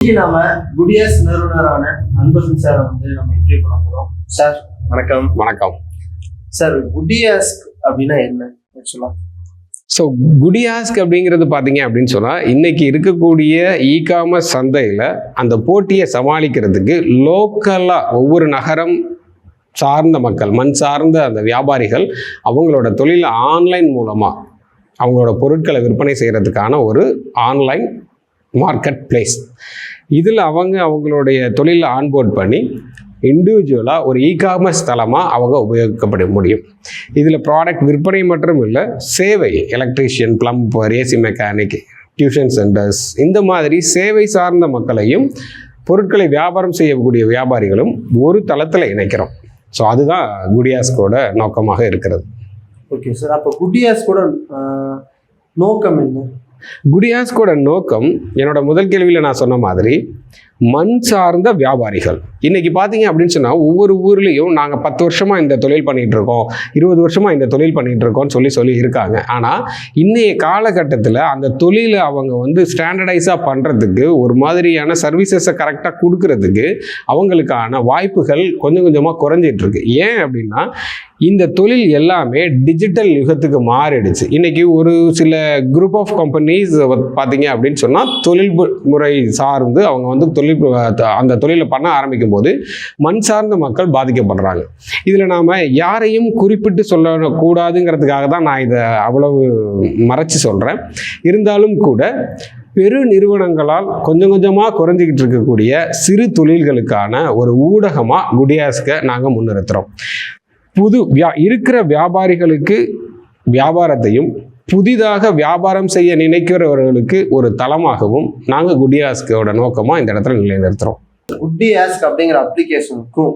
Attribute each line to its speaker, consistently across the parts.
Speaker 1: இன்னைக்கு நாம குடியாஸ் நிறுவனரான அன்பரசன் சாரை வந்து நம்ம இன்டர்வியூ பண்ண போறோம். சார் வணக்கம்.
Speaker 2: வணக்கம்.
Speaker 1: சார் குடியாஸ் அப்படின்னா என்ன? ஆக்சுவலா
Speaker 2: ஸோ குடியாஸ்க் அப்படிங்கிறது பார்த்தீங்க அப்படின்னு சொன்னால் இன்னைக்கு இருக்கக்கூடிய இ காமர்ஸ் சந்தையில் அந்த போட்டியை சமாளிக்கிறதுக்கு லோக்கலாக ஒவ்வொரு நகரம் சார்ந்த மக்கள் மண் சார்ந்த அந்த வியாபாரிகள் அவங்களோட தொழிலை ஆன்லைன் மூலமாக அவங்களோட பொருட்களை விற்பனை செய்கிறதுக்கான ஒரு ஆன்லைன் மார்க்கெட் பிளேஸ் இதில் அவங்க அவங்களுடைய தொழிலை ஆன்போர்ட் பண்ணி இண்டிவிஜுவலாக ஒரு இ காமர்ஸ் தளமாக அவங்க உபயோகிக்கப்பட முடியும். இதில் ப்ராடக்ட் விற்பனை மட்டும் இல்லை சேவை electrician plumber AC mechanic tuition centres இந்த மாதிரி சேவை சார்ந்த மக்களையும் பொருட்களை வியாபாரம் செய்யக்கூடிய வியாபாரிகளும் ஒரு தளத்தில் இணைக்கிறோம். ஸோ அதுதான் குடியாஸ்கோட நோக்கமாக இருக்கிறது.
Speaker 1: ஓகே சார் அப்போ குடியாஸ் கூட நோக்கம் என்ன?
Speaker 2: குடியாஸ்கோட நோக்கம் என்னோட முதல் கேள்வியில் நான் சொன்ன மாதிரி மண் சார்ந்த வியாபாரிகள். இன்னைக்கு பார்த்தீங்க அப்படின்னு சொன்னால் ஒவ்வொரு ஊர்லேயும் நாங்கள் பத்து வருஷமாக இந்த தொழில் பண்ணிகிட்டு இருக்கோம் இருபது வருஷமாக இந்த தொழில் பண்ணிகிட்டு இருக்கோம்னு சொல்லி சொல்லி இருக்காங்க. ஆனால் இன்றைய காலகட்டத்தில் அந்த தொழிலை அவங்க வந்து ஸ்டாண்டர்டைஸாக பண்ணுறதுக்கு ஒரு மாதிரியான சர்வீசஸை கரெக்டாக கொடுக்கறதுக்கு அவங்களுக்கான வாய்ப்புகள் கொஞ்சம் கொஞ்சமாக குறைஞ்சிட்ருக்கு ஏன் அப்படின்னா இந்த தொழில் எல்லாமே டிஜிட்டல் யுகத்துக்கு மாறிடுச்சு. இன்றைக்கி ஒரு சில குரூப் ஆஃப் கம்பெனிஸ் பார்த்தீங்க அப்படின்னு சொன்னால் தொழில் முறை சார்ந்து அவங்க வந்து தொழில் அந்த தொழிலை பண்ண ஆரம்பிக்கும் போது மண் சார்ந்த மக்கள் பாதிக்கப்படுறாங்க. இதில் நாம் யாரையும் குறிப்பிட்டு சொல்லக்கூடாதுங்கிறதுக்காக தான் நான் இதை அவ்வளவு மறைச்சு சொல்கிறேன் இருந்தாலும் கூட பெரு நிறுவனங்களால் கொஞ்சம் கொஞ்சமாக குறைஞ்சிக்கிட்டு இருக்கக்கூடிய சிறு தொழில்களுக்கான ஒரு ஊடகமாக குடியாஸ்கை நாங்கள் முன்னிறுத்துகிறோம் புது வியா இருக்கிற வியாபாரிகளுக்கு வியாபாரத்தையும் புதிதாக வியாபாரம் செய்ய நினைக்கிறவர்களுக்கு ஒரு தளமாகவும் நாங்கள் குடியாஸ்கோட நோக்கமாக இந்த இடத்துல நிலைநிறுத்துகிறோம்
Speaker 1: குடியாஸ்க் அப்படிங்கிற அப்ளிகேஷனுக்கும்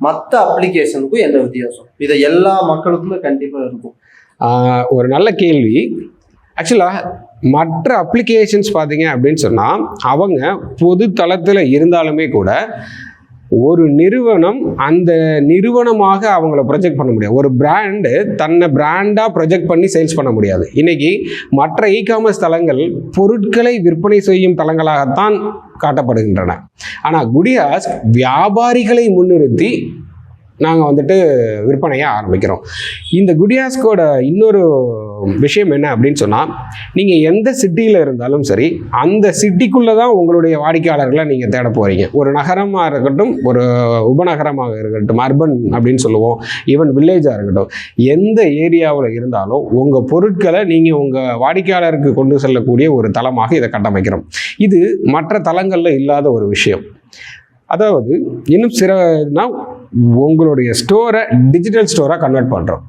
Speaker 1: மற்ற அப்ளிகேஷனுக்கும் என்ன வித்தியாசம்? இதை எல்லா மக்களுக்குமே கண்டிப்பா இருக்கும்.
Speaker 2: ஒரு நல்ல கேள்வி. ஆக்சுவலாக மற்ற அப்ளிகேஷன்ஸ் பார்த்தீங்க அப்படின்னு சொன்னால் அவங்க பொது தளத்தில் இருந்தாலுமே கூட ஒரு நிறுவனம் அந்த நிறுவனமாக அவங்கள ப்ரொஜெக்ட் பண்ண முடியாது. ஒரு பிராண்டு தன்னை பிராண்டாக ப்ரொஜெக்ட் பண்ணி சேல்ஸ் பண்ண முடியாது. இன்றைக்கி மற்ற இ காமர்ஸ் தளங்கள் பொருட்களை விற்பனை செய்யும் தளங்களாகத்தான் காட்டப்படுகின்றன. ஆனால் குடியாஸ் வியாபாரிகளை முன்னிறுத்தி நாங்கள் வந்துட்டு விற்பனையை ஆரம்பிக்கிறோம். இந்த குடியாஸ்கோட இன்னொரு விஷயம் என்ன அப்படின்னு சொன்னால் நீங்கள் எந்த சிட்டியில் இருந்தாலும் சரி அந்த சிட்டிக்குள்ளே தான் உங்களுடைய வாடிக்கையாளர்களை நீங்கள் தேட போகிறீங்க ஒரு நகரமாக இருக்கட்டும் ஒரு உபநகரமாக இருக்கட்டும் அர்பன் அப்படின்னு சொல்லுவோம் ஈவன் வில்லேஜாக இருக்கட்டும் எந்த ஏரியாவில் இருந்தாலும் உங்கள் பொருட்களை நீங்கள் உங்கள் வாடிக்கையாளருக்கு கொண்டு செல்லக்கூடிய ஒரு தளமாக இதை கட்டமைக்கிறோம். இது மற்ற தளங்களில் இல்லாத ஒரு விஷயம். அதாவது இன்னும் சிறனா உங்களுடைய ஸ்டோரை டிஜிட்டல் ஸ்டோராக கன்வெர்ட் பண்ணுறோம்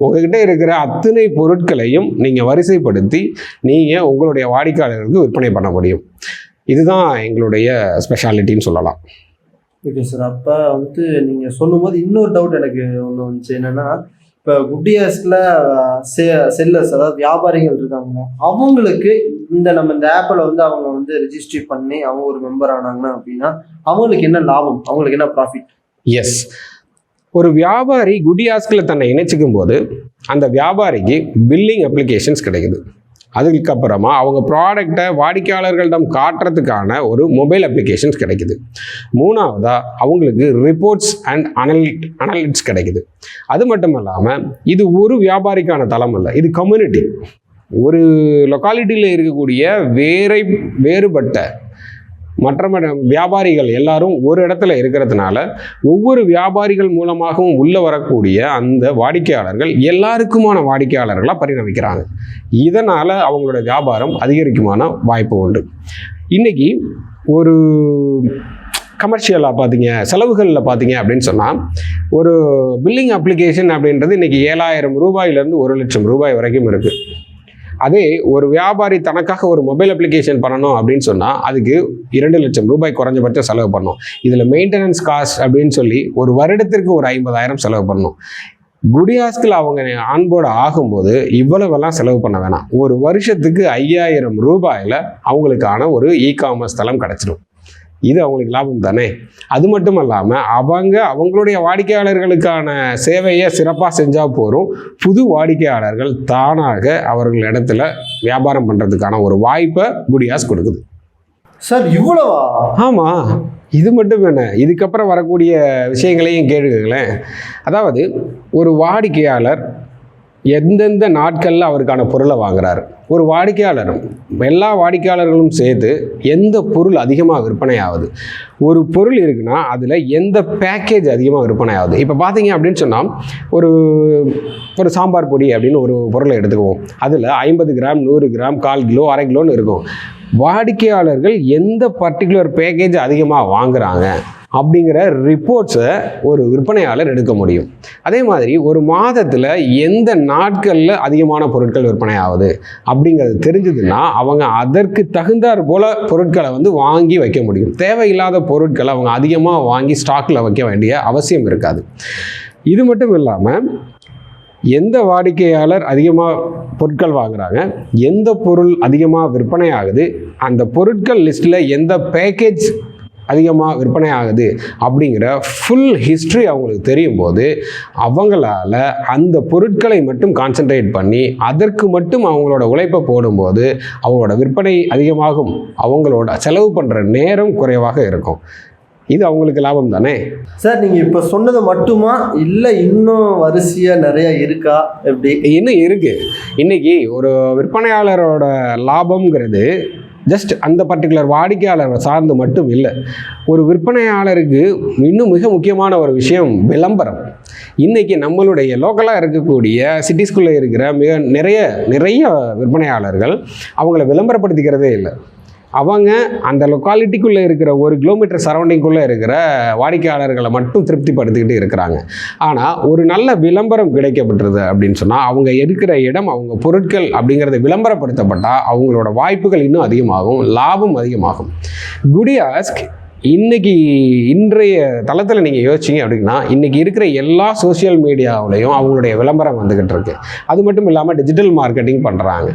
Speaker 2: உங்ககிட்ட இருக்கிற அத்தனை பொருட்களையும் நீங்கள் வரிசைப்படுத்தி நீங்கள் உங்களுடைய வாடிக்கையாளர்களுக்கு விற்பனை பண்ண முடியும். இதுதான் எங்களுடைய ஸ்பெஷாலிட்டின்னு சொல்லலாம்.
Speaker 1: ஓகே சார் அப்போ வந்து நீங்கள் சொல்லும்போது இன்னொரு டவுட் எனக்கு ஒன்று வந்துச்சு. என்னென்னா இப்போ குட்டியர்ஸில் செ செல்லர்ஸ் அதாவது வியாபாரிகள் இருக்காங்க. அவங்களுக்கு இந்த நம்ம இந்த ஆப்பில் வந்து அவங்க வந்து ரிஜிஸ்டர் பண்ணி அவங்க ஒரு மெம்பர் ஆனாங்கன்னா அப்படின்னா அவங்களுக்கு என்ன லாபம்? அவங்களுக்கு என்ன ப்ராஃபிட்
Speaker 2: எஸ் ஒரு வியாபாரி குடியாஸ்கில் தன்னை இணைச்சிக்கும் போது அந்த வியாபாரிக்கு பில்லிங் அப்ளிகேஷன்ஸ் கிடைக்குது. அதுக்கப்புறமா அவங்க ப்ராடக்டை வாடிக்கையாளர்களிடம் காட்டுறதுக்கான ஒரு மொபைல் அப்ளிகேஷன்ஸ் கிடைக்குது. மூணாவதாக அவங்களுக்கு ரிப்போர்ட்ஸ் அண்ட் அனலிட் அனலிட்ஸ் கிடைக்குது. அது மட்டும் இல்லாமல் இது ஒரு வியாபாரிக்கான தளம் அல்ல இது கம்யூனிட்டி ஒரு லொக்காலிட்டியில் இருக்கக்கூடிய வேறை வேறுபட்ட மற்ற மற்ற வியாபாரிகள் எல்லாரும் ஒரு இடத்துல இருக்கிறதுனால ஒவ்வொரு வியாபாரிகள் மூலமாகவும் உள்ள வரக்கூடிய அந்த வாடிக்கையாளர்கள் எல்லாருக்குமான வாடிக்கையாளர்களாக பரிணமிக்கிறாங்க. இதனால் அவங்களோட வியாபாரம் அதிகரிக்குமான வாய்ப்பு உண்டு. இன்றைக்கி ஒரு கமர்ஷியலாக பார்த்தீங்க செலவுகளில் பார்த்தீங்க அப்படின்னு சொன்னால் ஒரு பில்லிங் அப்ளிகேஷன் அப்படின்றது இன்னைக்கு ஏழாயிரம் ரூபாயிலேருந்து ஒரு லட்சம் ரூபாய் வரைக்கும் இருக்குது அதே ஒரு வியாபாரி தனக்காக ஒரு மொபைல் அப்ளிகேஷன் பண்ணணும் அப்படின்னு சொன்னால் அதுக்கு இரண்டு லட்சம் ரூபாய் குறைஞ்சபட்சம் செலவு பண்ணணும். இதில் மெயின்டெனன்ஸ் காஸ்ட் அப்படின்னு சொல்லி ஒரு வருடத்திற்கு ஒரு ஐம்பதாயிரம் செலவு பண்ணணும். குடியாஸ்கில் அவங்க ஆன்போர்டு ஆகும்போது இவ்வளவெல்லாம் செலவு பண்ண வேணாம். ஒரு வருஷத்துக்கு ஐயாயிரம் ரூபாயில் அவங்களுக்கான ஒரு இ காமர்ஸ் தளம் கிடச்சிடும். இது அவங்களுக்கு லாபம் தானே? அது மட்டும் இல்லாமல் அவங்க அவங்களுடைய வாடிக்கையாளர்களுக்கான சேவையை சிறப்பாக செஞ்சால் போகிறோம் புது வாடிக்கையாளர்கள் தானாக அவர்கள் இடத்துல வியாபாரம் பண்ணுறதுக்கான ஒரு வாய்ப்பை குடியாஸ் கொடுக்குது.
Speaker 1: சார் இவ்வளவா?
Speaker 2: ஆமாம் இது மட்டும் என்ன? இதுக்கப்புறம் வரக்கூடிய விஷயங்களையும் கேளுங்களேன். அதாவது ஒரு வாடிக்கையாளர் எந்தெந்த நாட்களில் அவருக்கான பொருளை வாங்குறாரு? ஒரு வாடிக்கையாளரும் எல்லா வாடிக்கையாளர்களும் சேர்த்து எந்த பொருள் அதிகமாக விற்பனை ஆகுது ஒரு பொருள் இருக்குன்னா அதில் எந்த பேக்கேஜ் அதிகமாக விற்பனை ஆகுது இப்போ பார்த்தீங்க அப்படின்னு சொன்னால் ஒரு ஒரு சாம்பார் பொடி அப்படின்னு ஒரு பொருளை எடுத்துக்குவோம். அதில் ஐம்பது கிராம் நூறு கிராம் கால் கிலோ அரை கிலோன்னு இருக்கும். வாடிக்கையாளர்கள் எந்த பர்டிகுலர் பேக்கேஜ் அதிகமாக வாங்குறாங்க? அப்படிங்கிற ரிப்போர்ட்ஸை ஒரு விற்பனையாளர் எடுக்க முடியும். அதே மாதிரி ஒரு மாதத்தில் எந்த நாட்களில் அதிகமான பொருட்கள் விற்பனை ஆகுது அப்படிங்கிறது தெரிஞ்சதுன்னா அவங்க அதற்கு தகுந்தாற் போல பொருட்களை வந்து வாங்கி வைக்க முடியும். தேவையில்லாத பொருட்களை அவங்க அதிகமாக வாங்கி ஸ்டாக்கில் வைக்க வேண்டிய அவசியம் இருக்காது. இது மட்டும் இல்லாமல் எந்த வாடிக்கையாளர் அதிகமாக பொருட்கள் வாங்குறாங்க? எந்த பொருள் அதிகமாக விற்பனை ஆகுது அந்த பொருட்கள் லிஸ்ட்டில் எந்த பேக்கேஜ் அதிகமாக விற்பனை ஆகுது அப்படிங்கிற ஃபுல் ஹிஸ்ட்ரி அவங்களுக்கு தெரியும் போது அவங்களால அந்த பொருட்களை மட்டும் கான்சென்ட்ரேட் பண்ணி அதற்கு மட்டும் அவங்களோட உழைப்பை போடும்போது அவங்களோட விற்பனை அதிகமாகும். அவங்களோட செலவு பண்ணுற நேரம் குறைவாக இருக்கும். இது அவங்களுக்கு லாபம் தானே?
Speaker 1: சார் நீங்க இப்ப சொன்னது மட்டுமா? இல்ல இன்னும் வரிசையா நிறைய இருக்கா? எப்படி?
Speaker 2: இன்னும் இருக்கு. இன்னைக்கு ஒரு விற்பனையாளரோட லாபம்ங்கிறது ஜஸ்ட் அந்த பர்டிகுலர் வாடிக்கையாளரை சார்ந்து மட்டும் இல்லை. ஒரு விற்பனையாளருக்கு இன்னும் மிக முக்கியமான ஒரு விஷயம் விளம்பரம். இன்றைக்கி நம்மளுடைய லோக்கலாக இருக்கக்கூடிய சிட்டிஸ்குள்ளே இருக்கிற மிக நிறைய நிறைய விற்பனையாளர்கள் அவங்கள விளம்பரப்படுத்திக்கிறதே இல்லை. அவங்க அந்த லொக்காலிட்டிக்குள்ளே இருக்கிற ஒரு கிலோமீட்டர் சரௌண்டிங்குள்ளே இருக்கிற வாடிக்கையாளர்களை மட்டும் திருப்திப்படுத்திக்கிட்டு இருக்கிறாங்க. ஆனால் ஒரு நல்ல விளம்பரம் கிடைக்கப்பட்டுருது அப்படின்னு சொன்னால் அவங்க இருக்கிற இடம் அவங்க பொருட்கள் அப்படிங்கிறத விளம்பரப்படுத்தப்பட்டால் அவங்களோட வாய்ப்புகள் இன்னும் அதிகமாகும் லாபம் அதிகமாகும். குடியாஸ்க் இன்றைக்கி இன்றைய தளத்தில் நீங்கள் யோசிச்சீங்க அப்படின்னா இன்றைக்கி இருக்கிற எல்லா சோஷியல் மீடியாவிலையும் அவங்களுடைய விளம்பரம் வந்துக்கிட்டு இருக்கு. அது மட்டும் இல்லாமல் டிஜிட்டல் மார்க்கெட்டிங் பண்ணுறாங்க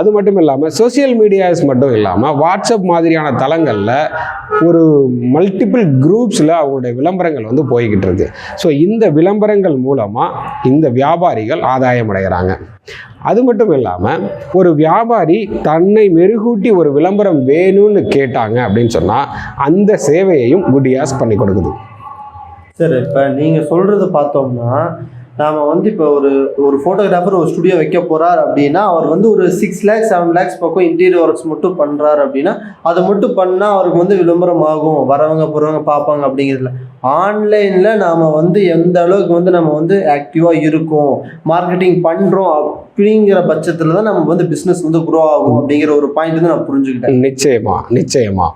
Speaker 2: அது மட்டும் இல்லாமல் சோஷியல் மீடியாஸ் மட்டும் இல்லாமல் வாட்ஸ்அப் மாதிரியான தளங்களில் ஒரு மல்டிபிள் குரூப்ஸில் அவங்களுடைய விளம்பரங்கள் வந்து போய்கிட்டு இருக்கு. ஸோ இந்த விளம்பரங்கள் மூலமாக இந்த வியாபாரிகள் ஆதாயம் அடைகிறாங்க. அது மட்டும் இல்லாமல் ஒரு வியாபாரி தன்னை மெருகூட்டி ஒரு விளம்பரம் வேணும்னு கேட்டாங்க அப்படின்னு சொன்னால் அந்த சேவையையும் குடியாஸ் பண்ணி கொடுக்குது.
Speaker 1: சார் இப்போ நீங்கள் சொல்கிறது பார்த்தோம்னா நாம் வந்து இப்போ ஒரு ஒரு ஃபோட்டோகிராஃபர் ஒரு ஸ்டுடியோ வைக்க போகிறார் அப்படின்னா அவர் வந்து ஒரு சிக்ஸ் லேக்ஸ் செவன் லேக்ஸ் பக்கம் இன்டீரியர் ஒர்க்ஸ் மட்டும் பண்ணுறாரு அப்படின்னா அதை மட்டும் பண்ணால் அவருக்கு வந்து விளம்பரம் ஆகும். வரவங்க போகிறவங்க பார்ப்பாங்க அப்படிங்கிறதுல. ஆன்லைனில் நாம் வந்து எந்த அளவுக்கு வந்து நம்ம வந்து ஆக்டிவாக இருக்கோம் மார்க்கெட்டிங் பண்ணுறோம் அப்படிங்கிற பட்சத்தில் தான் நம்ம வந்து பிஸ்னஸ் வந்து குரோ ஆகும் அப்படிங்கிற ஒரு பாயிண்ட் வந்து நான் புரிஞ்சுக்கிட்டேன்.
Speaker 2: நிச்சயமா நிச்சயமா.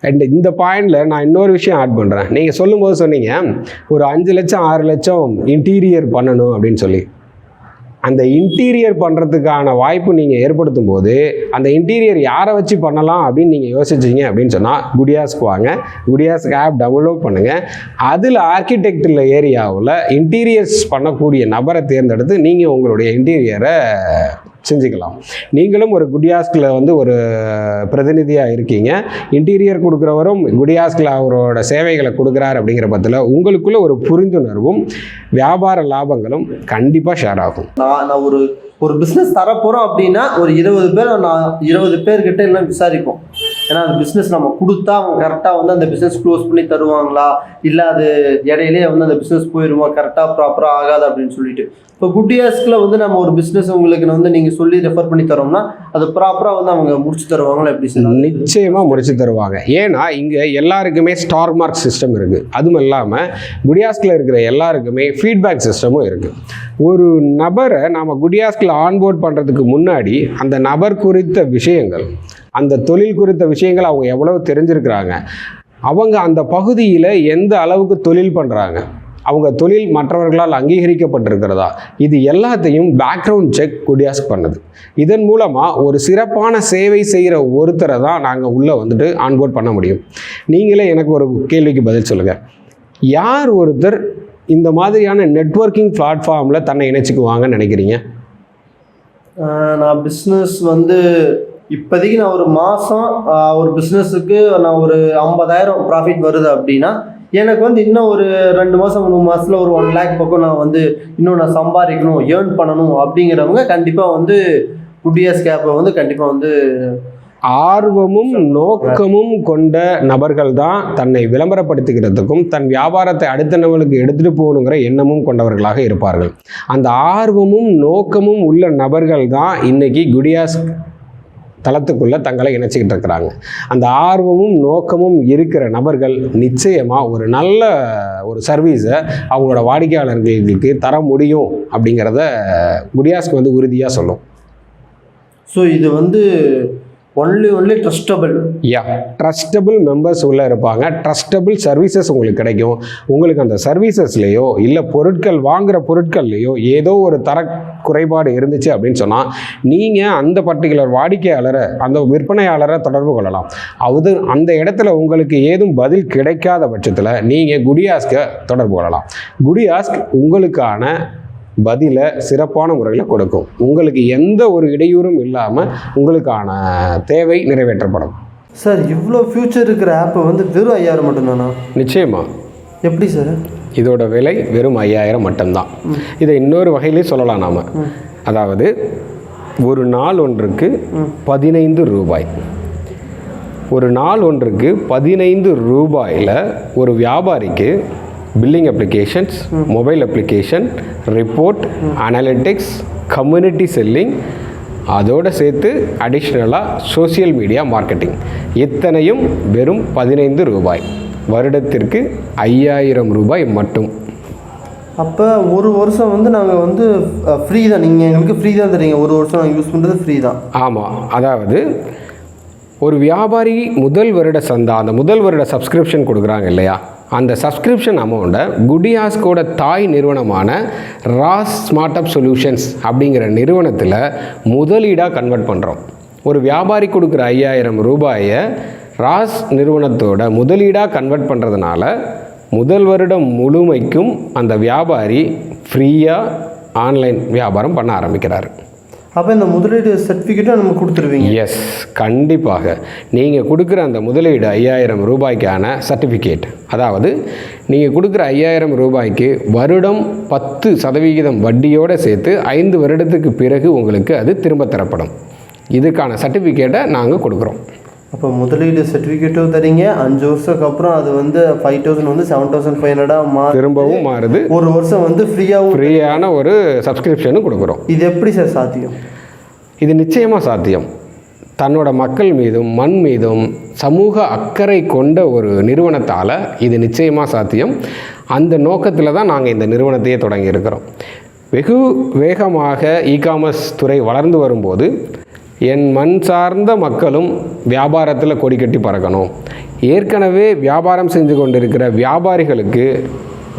Speaker 2: அண்ட் இந்த பாயிண்டில் நான் இன்னொரு விஷயம் ஆட் பண்ணுறேன் நீங்கள் சொல்லும்போது சொன்னீங்க ஒரு அஞ்சு லட்சம் ஆறு லட்சம் இன்டீரியர் பண்ணணும் அப்படின்னு சொல்லி. அந்த இன்டீரியர் பண்ணுறதுக்கான வாய்ப்பு நீங்கள் ஏற்படுத்தும் போது அந்த இன்டீரியர் யாரை வச்சு பண்ணலாம் அப்படின்னு நீங்கள் யோசிச்சீங்க அப்படின்னு சொன்னால் குடியாஸ்க்கு வாங்க. குடியாஸ்க்கு ஆப் டவுன்லோட் பண்ணுங்கள் அதில் ஆர்கிடெக்டில் ஏரியாவில் இன்டீரியர்ஸ் பண்ணக்கூடிய நபரை தேர்ந்தெடுத்து நீங்கள் உங்களுடைய இன்டீரியரை செஞ்சுக்கலாம். நீங்களும் ஒரு குடியாஸ்கில் வந்து ஒரு பிரதிநிதியாக இருக்கீங்க. இன்டீரியர் கொடுக்குறவரும் குடியாஸ்கில் அவரோட சேவைகளை கொடுக்குறாரு அப்படிங்கிற பட்சத்தில் உங்களுக்குள்ள ஒரு புரிந்துணர்வும் வியாபார லாபங்களும் கண்டிப்பாக ஷேர் ஆகும்.
Speaker 1: நான் நான் ஒரு ஒரு பிஸ்னஸ் தரப்போகிறோம் அப்படின்னா ஒரு இருபது பேர் நான் இருபது பேர்கிட்ட எல்லாம் விசாரிப்போம். ஏன்னா அந்த பிஸ்னஸ் நம்ம கொடுத்தா அவங்க கரெக்டாக வந்து அந்த பிஸ்னஸ் க்ளோஸ் பண்ணி தருவாங்களா? இல்லை அது இடையிலேயே வந்து அந்த பிஸ்னஸ் போயிடுமா கரெக்டாக ப்ராப்பராக ஆகாது? அப்படின்னு சொல்லிட்டு. இப்போ குட்டியாஸ்கில் வந்து நம்ம ஒரு பிஸ்னஸ் உங்களுக்கு வந்து நீங்கள் சொல்லி ரெஃபர் பண்ணி தரோம்னா அது ப்ராப்பராக வந்து அவங்க முடிச்சு தருவாங்களா? எப்படி சார்?
Speaker 2: நிச்சயமாக முடிச்சு தருவாங்க. ஏன்னா இங்கே எல்லாருக்குமே ஸ்டார் மார்க் சிஸ்டம் இருக்குது அதுவும் இல்லாமல் குடியாஸ்கில் இருக்கிற எல்லாருக்குமே ஃபீட்பேக் சிஸ்டமும் இருக்குது ஒரு நபரை நாம் குடியாஸ்கில் ஆன்போர்ட் பண்ணுறதுக்கு முன்னாடி அந்த நபர் குறித்த விஷயங்கள் அந்த தொழில் குறித்த விஷயங்கள் அவங்க எவ்வளவு தெரிஞ்சிருக்கிறாங்க? அவங்க அந்த பகுதியில் எந்த அளவுக்கு தொழில் பண்ணுறாங்க அவங்க தொழில் மற்றவர்களால் அங்கீகரிக்கப்பட்டிருக்கிறதா? இது எல்லாத்தையும் பேக்ரவுண்ட் செக் குடியாஸ்க் பண்ணுது. இதன் மூலமாக ஒரு சிறப்பான சேவை செய்கிற ஒருத்தரை தான் நாங்கள் உள்ளே வந்துட்டு ஆன்போர்ட் பண்ண முடியும். நீங்களே எனக்கு ஒரு கேள்விக்கு பதில் சொல்லுங்கள் யார் ஒருத்தர் இந்த மாதிரியான நெட்வொர்க்கிங் பிளாட்ஃபார்மில் தன்னை இணைச்சிக்குவாங்கன்னு நினைக்கிறீங்க?
Speaker 1: நான் பிஸ்னஸ் வந்து இப்போதைக்கு நான் ஒரு மாதம் ஒரு பிஸ்னஸுக்கு நான் ஒரு ஐம்பதாயிரம் ப்ராஃபிட் வருது அப்படின்னா எனக்கு வந்து இன்னும் ஒரு ரெண்டு மாதம் மூணு மாதத்தில் ஒரு ஒன் லேக் பக்கம் நான் வந்து இன்னும் நான் சம்பாதிக்கணும் ஏர்ன் பண்ணணும் அப்படிங்கிறவங்க கண்டிப்பாக வந்து குட்டியாஸ் கேப்பை வந்து கண்டிப்பாக வந்து
Speaker 2: ஆர்வமும் நோக்கமும் கொண்ட நபர்கள் தான் தன்னை விளம்பரப்படுத்திக்கிறதுக்கும் தன் வியாபாரத்தை அடுத்த லெவலுக்கு எடுத்துட்டு போகணுங்கிற எண்ணமும் கொண்டவர்களாக இருப்பார்கள். அந்த ஆர்வமும் நோக்கமும் உள்ள நபர்கள் தான் இன்னைக்கு குடியாஸ் தளத்துக்குள்ளே தங்களை இணைச்சிக்கிட்டு இருக்கிறாங்க. அந்த ஆர்வமும் நோக்கமும் இருக்கிற நபர்கள் நிச்சயமாக ஒரு நல்ல ஒரு சர்வீஸை அவங்களோட வாடிக்கையாளர்களுக்கு தர முடியும் அப்படிங்கிறத குடியாஸ்க்கு வந்து உறுதியாக சொல்லும்.
Speaker 1: ஸோ இது வந்து only only trustable
Speaker 2: yeah trustable members உள்ளே இருப்பாங்க. ட்ரஸ்டபிள் சர்வீசஸ் உங்களுக்கு கிடைக்கும். உங்களுக்கு அந்த சர்வீசஸ்லேயோ இல்லை பொருட்கள் வாங்குற பொருட்கள்லையோ ஏதோ ஒரு தர குறைபாடு இருந்துச்சு அப்படின்னு சொன்னால் நீங்கள் அந்த பர்டிகுலர் வாடிக்கையாளரை அந்த விற்பனையாளரை தொடர்பு கொள்ளலாம். அது அந்த இடத்துல உங்களுக்கு ஏதும் பதில் கிடைக்காத பட்சத்தில் நீங்கள் குடியாஸ்கை தொடர்பு கொள்ளலாம். குடியாஸ்க் உங்களுக்கான பதிலை சிறப்பான முறையில் கொடுக்கும். உங்களுக்கு எந்த ஒரு இடையூறும் இல்லாமல் உங்களுக்கான தேவை நிறைவேற்றப்படும்.
Speaker 1: சார் இவ்வளோ ஃபியூச்சர் இருக்கிற ஆப்பை வந்து வெறும் ஐயாயிரம் மட்டும்தானா?
Speaker 2: நிச்சயமா.
Speaker 1: எப்படி சார்?
Speaker 2: இதோட விலை வெறும் ஐயாயிரம் மட்டும்தான். இதை இன்னொரு வகையிலையும் சொல்லலாம் நாம். அதாவது ஒரு நாள் ஒன்றுக்கு பதினைந்து ரூபாய். ஒரு நாள் ஒன்றுக்கு பதினைந்து ரூபாயில் ஒரு வியாபாரிக்கு billing applications mobile application report analytics community selling அதோடு சேர்த்து அடிஷ்னலாக சோஷியல் மீடியா மார்க்கெட்டிங் இத்தனையும் வெறும் பதினைந்து ரூபாய். வருடத்திற்கு ஐயாயிரம் ரூபாய் மட்டும்.
Speaker 1: அப்போ ஒரு வருஷம் வந்து நாங்கள் வந்து ஃப்ரீ தான். நீங்கள் எங்களுக்கு ஃப்ரீ தான் தரீங்க ஒரு வருஷம் நாங்கள் யூஸ் பண்ணுறது ஃப்ரீ தான்.
Speaker 2: ஆமாம் அதாவது ஒரு வியாபாரி முதல் வருட சந்தா அந்த முதல் வருட சப்ஸ்கிரிப்ஷன் கொடுக்குறாங்க இல்லையா? அந்த சப்ஸ்கிரிப்ஷன் அமௌண்ட்டை குடியாஸ்கோட தாய் நிறுவனமான ராஸ் ஸ்மார்ட் அப் சொல்யூஷன்ஸ் அப்படிங்கிற நிறுவனத்தில் முதலீடாக கன்வெர்ட் பண்ணுறோம் ஒரு வியாபாரி கொடுக்குற ஐயாயிரம் ரூபாயை ராஸ் நிறுவனத்தோட முதலீடாக கன்வெர்ட் பண்ணுறதுனால முதல் வருடம் முழுமைக்கும் அந்த வியாபாரி ஃப்ரீயாக ஆன்லைன் வியாபாரம் பண்ண ஆரம்பிக்கிறார்.
Speaker 1: அப்போ இந்த முதலீடு சர்டிஃபிகேட்டும் நம்ம கொடுத்துருவீங்க.
Speaker 2: எஸ் கண்டிப்பாக. நீங்கள் கொடுக்குற அந்த முதலீடு ஐயாயிரம் ரூபாய்க்கான சர்டிஃபிகேட் அதாவது நீங்கள் கொடுக்குற ஐயாயிரம் ரூபாய்க்கு வருடம் பத்து சதவிகிதம் வட்டியோடு சேர்த்து ஐந்து வருடத்துக்கு பிறகு உங்களுக்கு அது திரும்ப தரப்படும். இதுக்கான சர்டிஃபிகேட்டை நாங்கள் கொடுக்குறோம்.
Speaker 1: அப்போ முதலீடு சர்டிஃபிகேட்டும் தரீங்க. அஞ்சு வருஷத்துக்கு அப்புறம் அது வந்து ஃபைவ் தௌசண்ட் வந்து செவன் தௌசண்ட் ஃபைவ் ஹண்ட்ரடாக மா
Speaker 2: திரும்பவும் மாறுது.
Speaker 1: ஒரு வருஷம் வந்து ஃப்ரீயாகவும்
Speaker 2: ஃப்ரீயான ஒரு சப்ஸ்கிரிப்ஷனும் கொடுக்குறோம்.
Speaker 1: இது எப்படி சார் சாத்தியம்?
Speaker 2: இது நிச்சயமாக சாத்தியம். தன்னோட மக்கள் மீதும் மண் மீதும் சமூக அக்கறை கொண்ட ஒரு நிறுவனத்தால் இது நிச்சயமாக சாத்தியம். அந்த நோக்கத்தில் தான் நாங்கள் இந்த நிறுவனத்தையே தொடங்கியிருக்கிறோம். வெகு வேகமாக இ காமர்ஸ் துறை வளர்ந்து வரும்போது என் மண் சார்ந்த மக்களும் வியாபாரத்தில் கொடி கட்டி பறக்கணும். ஏற்கனவே வியாபாரம் செஞ்சு கொண்டிருக்கிற வியாபாரிகளுக்கு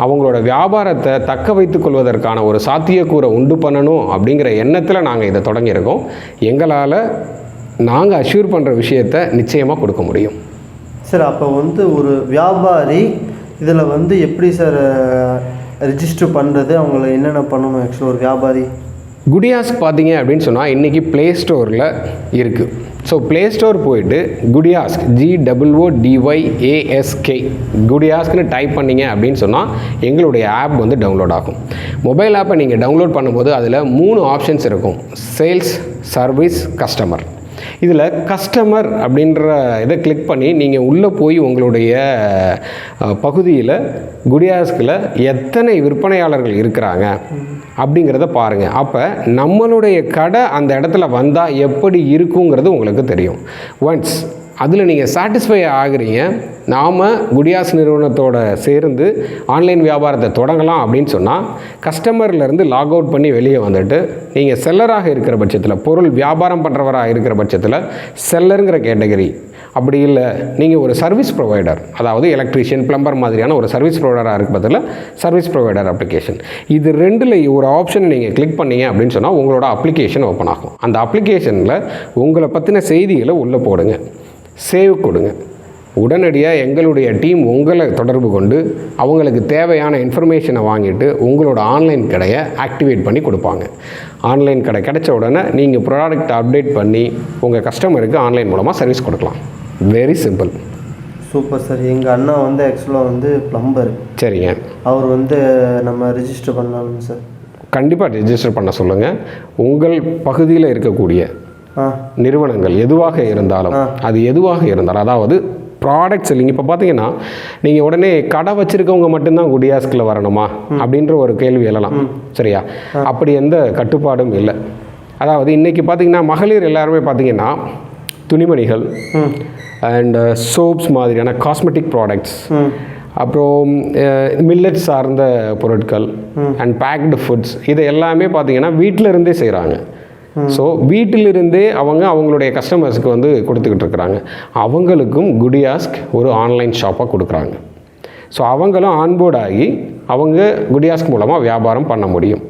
Speaker 2: அவங்களோட வியாபாரத்தை தக்க வைத்து கொள்வதற்கான ஒரு சாத்தியக்கூறை உண்டு பண்ணணும் அப்படிங்கிற எண்ணத்தில் நாங்கள் இதை தொடங்கியிருக்கோம். எங்களால் நாங்கள் அஷ்யூர் பண்ணுற விஷயத்தை நிச்சயமாக கொடுக்க முடியும்.
Speaker 1: சார் அப்போ வந்து ஒரு வியாபாரி இதில் வந்து எப்படி சார் ரிஜிஸ்டர் பண்ணுறது அவங்கள என்னென்ன பண்ணணும் ஆக்சுவலாக ஒரு வியாபாரி?
Speaker 2: குடியாஸ்க் பார்த்தீங்க அப்படின்னு சொன்னால் இன்றைக்கி ப்ளே ஸ்டோரில் இருக்குது ஸோ ப்ளே ஸ்டோர் போயிட்டு Goodyask G double O D Y A S K குடியாஸ்க்னு type பண்ணிங்க அப்படின்னு சொன்னால் எங்களுடைய ஆப் வந்து டவுன்லோட் ஆகும். மொபைல் ஆப்பை நீங்கள் டவுன்லோட் பண்ணும்போது அதில் மூணு ஆப்ஷன்ஸ் இருக்கும். சேல்ஸ் சர்வீஸ் கஸ்டமர் இதில் கஸ்டமர் அப்படின்ற இதை கிளிக் பண்ணி நீங்கள் உள்ளே போய் உங்களுடைய பகுதியில் குடியாஸ்கில் எத்தனை விற்பனையாளர்கள் இருக்கிறாங்க அப்படிங்கிறத பாருங்கள் அப்போ நம்மளுடைய கடை அந்த இடத்துல வந்தால் எப்படி இருக்குங்கிறது உங்களுக்கு தெரியும். ஒன்ஸ் அதில் நீங்கள் சாட்டிஸ்ஃபை ஆகுறீங்க. நாம் குடியாஸ் நிறுவனத்தோட சேர்ந்து ஆன்லைன் வியாபாரத்தை தொடங்கலாம் அப்படின்னு சொன்னால் கஸ்டமர்லேருந்து லாக் அவுட் பண்ணி வெளியே வந்துட்டு நீங்கள் செல்லராக இருக்கிற பட்சத்தில் பொருள் வியாபாரம் பண்ணுறவராக இருக்கிற பட்சத்தில் செல்லருங்கிற கேட்டகரி அப்படி இல்லை நீங்கள் ஒரு சர்வீஸ் ப்ரொவைடர் அதாவது எலக்ட்ரீஷியன் பிளம்பர் மாதிரியான ஒரு சர்வீஸ் ப்ரொவைடராக இருக்க பதில் சர்வீஸ் ப்ரொவைடர் அப்ளிகேஷன் இது ரெண்டில் ஒரு ஆப்ஷன் நீங்கள் கிளிக் பண்ணீங்க அப்படின்னு சொன்னால் உங்களோட அப்ளிகேஷன் ஓப்பன் ஆகும். அந்த அப்ளிகேஷனில் உங்களை பற்றின செய்திகளை உள்ளே போடுங்க. சேவ் கொடுங்க. உடனடியாக எங்களுடைய டீம் உங்களை தொடர்பு கொண்டு அவங்களுக்கு தேவையான இன்ஃபர்மேஷனை வாங்கிட்டு உங்களோட ஆன்லைன் கடையை ஆக்டிவேட் பண்ணி கொடுப்பாங்க. ஆன்லைன் கடை கிடைச்ச உடனே நீங்கள் ப்ராடக்ட் அப்டேட் பண்ணி உங்கள் கஸ்டமருக்கு ஆன்லைன் மூலமாக சர்வீஸ் கொடுக்கலாம். Very simple
Speaker 1: super sir. எங்கள் அண்ணா வந்து ஆக்சுவலாக வந்து ப்ளம்பர்.
Speaker 2: சரிங்க.
Speaker 1: அவர் வந்து நம்ம ரிஜிஸ்டர் பண்ணலாம்னு சார்.
Speaker 2: கண்டிப்பாக ரெஜிஸ்டர் பண்ண சொல்லுங்கள் உங்கள் பகுதியில் இருக்கக்கூடிய நிறுவனங்கள் எதுவாக இருந்தாலும் அது எதுவாக இருந்தாலும் அதாவது ப்ராடக்ட் செல்லிங் இப்போ பார்த்தீங்கன்னா நீங்கள் உடனே கடை வச்சுருக்கவங்க மட்டும்தான் குடியாஸ்கில் வரணுமா? அப்படின்ற ஒரு கேள்வி எழலாம். சரியா? அப்படி எந்த கட்டுப்பாடும் இல்லை. அதாவது இன்றைக்கி பார்த்தீங்கன்னா மகளிர் எல்லாருமே பார்த்தீங்கன்னா துணிமணிகள் அண்ட் சோப்ஸ் மாதிரியான காஸ்மெட்டிக் ப்ராடக்ட்ஸ் அப்புறம் மில்லட் சார்ந்த பொருட்கள் அண்ட் பேக்டு ஃபுட்ஸ் இது எல்லாமே பார்த்தீங்கன்னா வீட்டில் இருந்தே செய்கிறாங்க ஸோ வீட்டிலிருந்தே அவங்க அவங்களுடைய கஸ்டமர்ஸ்க்கு வந்து கொடுத்துக்கிட்டு இருக்கிறாங்க அவங்களுக்கும் குடியாஸ்க் ஒரு ஆன்லைன் ஷாப்பாக கொடுக்குறாங்க. ஸோ அவங்களும் ஆன்போர்ட் ஆகி அவங்க குடியாஸ்க் மூலமாக வியாபாரம் பண்ண முடியும்.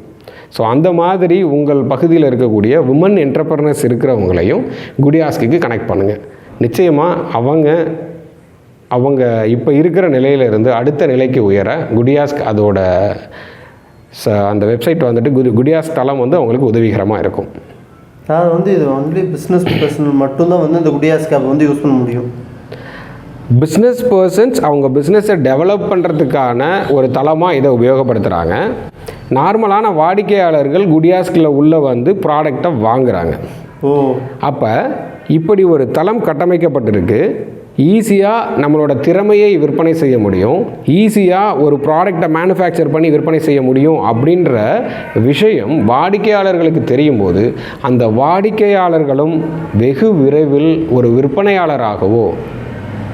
Speaker 2: ஸோ அந்த மாதிரி உங்கள் பகுதியில் இருக்கக்கூடிய உமன் என்டர்பிரனர்ஸ் இருக்கிறவங்களையும் குடியாஸ்க்கு கனெக்ட் பண்ணுங்கள் நிச்சயமாக அவங்க அவங்க இப்போ இருக்கிற நிலையிலிருந்து அடுத்த நிலைக்கு உயர குடியாஸ்க் அதோட ச அந்த வெப்சைட் வந்துட்டு குடி குடியாஸ்க் தளம் வந்து அவங்களுக்கு உதவிகரமாக இருக்கும்.
Speaker 1: அதாவது வந்து இது ஒன்லி பிஸ்னஸ் பர்சனல் மட்டும்தான் வந்து இந்த குடியாஸ் கேப் வந்து யூஸ் பண்ண முடியும்.
Speaker 2: பிஸ்னஸ் பர்சன்ஸ் அவங்க பிஸ்னஸை டெவலப் பண்ணுறதுக்கான ஒரு தளமாக இதை உபயோகப்படுத்துகிறாங்க நார்மலான வாடிக்கையாளர்கள் குடியாஸ்கில் உள்ள வந்து ப்ராடக்டை வாங்குறாங்க.
Speaker 1: ஓ.
Speaker 2: அப்போ இப்படி ஒரு தளம் கட்டமைக்கப்பட்டிருக்கு. ஈஸியாக நம்மளோட திறமையை விற்பனை செய்ய முடியும். ஈஸியாக ஒரு ப்ராடக்டை மேனுஃபேக்சர் பண்ணி விற்பனை செய்ய முடியும் அப்படின்ற விஷயம் வாடிக்கையாளர்களுக்கு தெரியும் போது அந்த வாடிக்கையாளர்களும் வெகு விரைவில் ஒரு விற்பனையாளராகவோ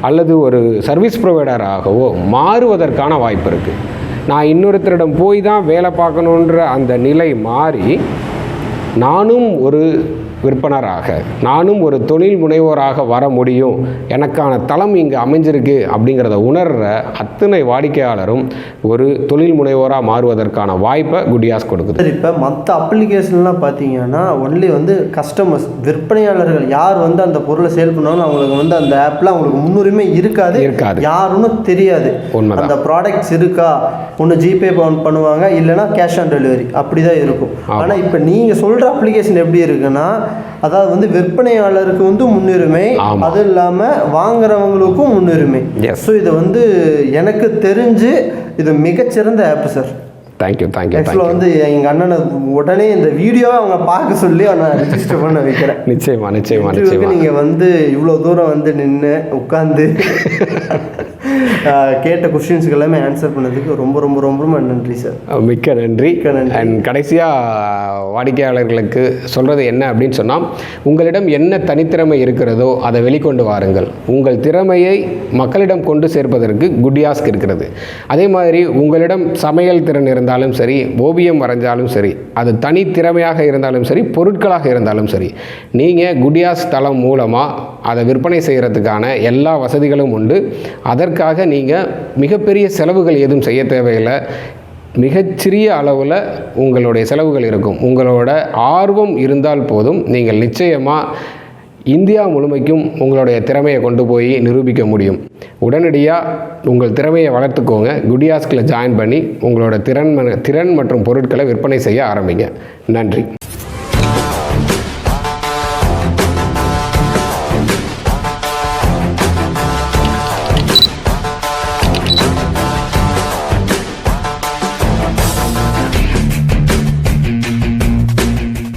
Speaker 2: அல்லது ஒரு சர்வீஸ் ப்ரொவைடராகவோ மாறுவதற்கான வாய்ப்பு இருக்குது நான் இன்னொருத்தரிடம் போய் தான் வேலை பார்க்கணுன்ற அந்த நிலை மாறி நானும் ஒரு விற்பனராக. நானும் ஒரு தொழில் முனைவோராக வர முடியும். எனக்கான தளம் இங்கே அமைஞ்சிருக்கு அப்படிங்கிறத உணர்கிற அத்தனை வாடிக்கையாளரும் ஒரு தொழில் முனைவோராக மாறுவதற்கான வாய்ப்பை குடியாஸ் கொடுக்குது.
Speaker 1: இப்போ மற்ற அப்ளிகேஷன்லாம் பார்த்தீங்கன்னா ஒன்லி வந்து கஸ்டமர்ஸ் விற்பனையாளர்கள் யார் வந்து அந்த பொருளை சேல் பண்ணாலும் அவங்களுக்கு வந்து அந்த ஆப்பில் அவங்களுக்கு முன்னுரிமை இருக்காது.
Speaker 2: இருக்காது.
Speaker 1: யாருன்னு தெரியாது. அந்த ப்ராடக்ட்ஸ் இருக்கா? ஒன்று ஜிபே பண்ணுவாங்க இல்லைன்னா கேஷ் ஆன் டெலிவரி அப்படி தான் இருக்கும் ஆனால் இப்போ நீங்கள் சொல்கிற அப்ளிகேஷன் எப்படி இருக்குன்னா அதாவது வந்து விற்பனையாளருக்கு வந்து முன்னுரிமை. அது இல்லாமல் வாங்குறவங்களுக்கும் முன்னுரிமை. ஸோ இது வந்து எனக்கு தெரிஞ்சு இது மிகச்சிறந்த ஆப் சார்
Speaker 2: தேங்க்யூ தேங்க்யூ
Speaker 1: ஆக்சுவலாக வந்து எங்கள் அண்ணனை உடனே இந்த வீடியோவை அவங்க பார்க்க சொல்லி நான் ரிஜிஸ்டர் பண்ண வைக்கிறேன்.
Speaker 2: நிச்சயமா நிச்சயமா நிச்சயமா.
Speaker 1: நீங்கள் வந்து இவ்வளோ தூரம் வந்து நின்று உட்காந்து கேட்ட கொஷின்ஸ்க்கு எல்லாமே ஆன்சர் பண்ணதுக்கு ரொம்ப ரொம்ப ரொம்ப ரொம்ப நன்றி சார்
Speaker 2: மிக்க நன்றி. அண்ட் கடைசியாக வாடிக்கையாளர்களுக்கு சொல்கிறது என்ன அப்படின்னு சொன்னால் உங்களிடம் என்ன தனித்திறமை இருக்கிறதோ அதை வெளிக்கொண்டு வாருங்கள். உங்கள் திறமையை மக்களிடம் கொண்டு சேர்ப்பதற்கு குட்யாஸ்க் இருக்கிறது. அதே மாதிரி உங்களிடம் சமையல் திறன் இருந்தாலும் சரி ஓவியம் வரைஞ்சாலும் சரி அது தனித்திறமையாக இருந்தாலும் சரி பொருட்களாக இருந்தாலும் சரி நீங்கள் குடியாஸ் தளம் மூலமாக அதை விற்பனை செய்கிறதுக்கான எல்லா வசதிகளும் உண்டு. அதற்காக நீங்கள் மிகப்பெரிய செலவுகள் எதுவும் செய்ய தேவையில்லை. மிகச்சிறிய அளவில் உங்களுடைய செலவுகள் இருக்கும். உங்களோட ஆர்வம் இருந்தால் போதும் நீங்கள் நிச்சயமாக இந்தியா முழுமைக்கும் உங்களுடைய திறமையை கொண்டு போய் நிரூபிக்க முடியும். உடனடியாக உங்கள் திறமையை வளர்த்துக்கோங்க. குடியாஸ்கில் ஜாயின் பண்ணி உங்களோட திறன் திறன் மற்றும் பொருட்களை விற்பனை செய்ய ஆரம்பிங்க. நன்றி.